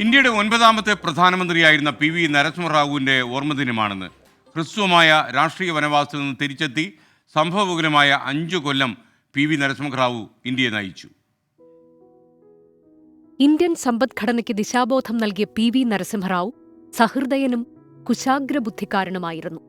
ഇന്ത്യയുടെ ഒൻപതാമത്തെ പ്രധാനമന്ത്രിയായിരുന്ന പി വി നരസിംഹറാവുവിന്റെ ഓർമ്മദിനമാണെന്ന് ഹ്രസ്വമായ രാഷ്ട്രീയ വനവാസത്തിൽ നിന്ന് തിരിച്ചെത്തി സംഭവകുലമായ അഞ്ചു കൊല്ലം പി വി നരസിംഹറാവു ഇന്ത്യയെ നയിച്ചു. ഇന്ത്യൻ സമ്പദ്ഘടനയ്ക്ക് ദിശാബോധം നൽകിയ പി വി നരസിംഹറാവു സഹൃദയനും കുശാഗ്രബുദ്ധിക്കാരനുമായിരുന്നു.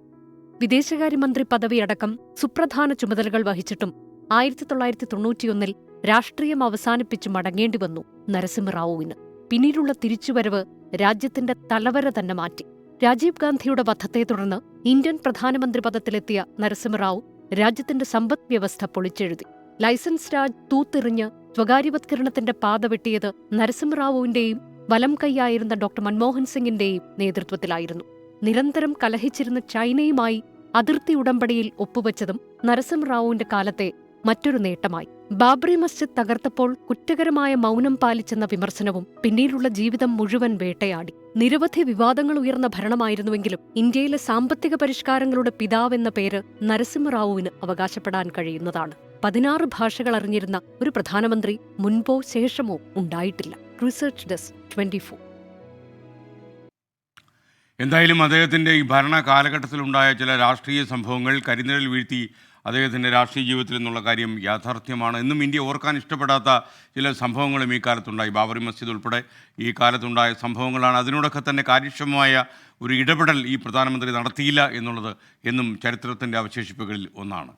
വിദേശകാര്യമന്ത്രി പദവിയടക്കം സുപ്രധാന ചുമതലകൾ വഹിച്ചിട്ടും ആയിരത്തി തൊള്ളായിരത്തി തൊണ്ണൂറ്റിയൊന്നിൽ രാഷ്ട്രീയം അവസാനിപ്പിച്ച് മടങ്ങേണ്ടി വന്നു നരസിംഹറാവുവിന് പിന്നീടുള്ള തിരിച്ചുവരവ് രാജ്യത്തിന്റെ തലവര തന്നെ മാറ്റി. രാജീവ് ഗാന്ധിയുടെ വധത്തെ തുടർന്ന് ഇന്ത്യൻ പ്രധാനമന്ത്രി പദത്തിലെത്തിയ നരസിംഹറാവു രാജ്യത്തിന്റെ സമ്പദ് വ്യവസ്ഥ പൊളിച്ചെഴുതി. ലൈസൻസ് രാജ് തൂത്തെറിഞ്ഞ് സ്വകാര്യവത്കരണത്തിന്റെ പാത വെട്ടിയത് നരസിംഹറാവുവിന്റെയും വലം കൈയായിരുന്ന ഡോക്ടർ മൻമോഹൻ സിംഗിന്റെയും നേതൃത്വത്തിലായിരുന്നു. നിരന്തരം കലഹിച്ചിരുന്ന ചൈനയുമായി അതിർത്തി ഉടമ്പടിയിൽ ഒപ്പുവച്ചതും നരസിംഹറാവുവിന്റെ കാലത്തെ മറ്റൊരു നേട്ടമായി. ബാബ്രി മസ്ജിദ് തകർത്തപ്പോൾ കുറ്റകരമായ മൗനം പാലിച്ചെന്ന വിമർശനവും പിന്നീടുള്ള ജീവിതം മുഴുവൻ വേട്ടയാടി. നിരവധി വിവാദങ്ങൾ ഉയർന്ന ഭരണമായിരുന്നുവെങ്കിലും ഇന്ത്യയിലെ സാമ്പത്തിക പരിഷ്കാരങ്ങളുടെ പിതാവെന്ന പേര് നരസിംഹറാവുവിന് അവകാശപ്പെടാൻ കഴിയുന്നതാണ്. പതിനാറ് ഭാഷകൾ അറിഞ്ഞിരുന്ന ഒരു പ്രധാനമന്ത്രി മുൻപോ ശേഷമോ ഉണ്ടായിട്ടില്ല. റിസർച്ച് ഡെസ്ക് ട്വന്റി എന്തായാലും അദ്ദേഹത്തിന്റെ ഈ ഭരണ കാലഘട്ടത്തിലുണ്ടായ ചില രാഷ്ട്രീയ സംഭവങ്ങൾ കരിനിഴൽ വീഴ്ത്തി അദ്ദേഹത്തിന്റെ രാഷ്ട്രീയ ജീവിതത്തിൽ നിന്നുള്ള കാര്യം യാഥാർത്ഥ്യമാണ്. എന്നും ഇന്ത്യ ഓർക്കാൻ ഇഷ്ടപ്പെടാത്ത ചില സംഭവങ്ങളും ഈ കാലത്തുണ്ടായി. ബാബറി മസ്ജിദ് ഉൾപ്പെടെ ഈ കാലത്തുണ്ടായ സംഭവങ്ങളാണ്. അതിനോടൊക്കെ തന്നെ കാര്യക്ഷമമായ ഒരു ഇടപെടൽ ഈ പ്രധാനമന്ത്രി നടത്തിയില്ല എന്നുള്ളത് എന്നും ചരിത്രത്തിന്റെ അവശേഷിപ്പുകളിൽ ഒന്നാണ്.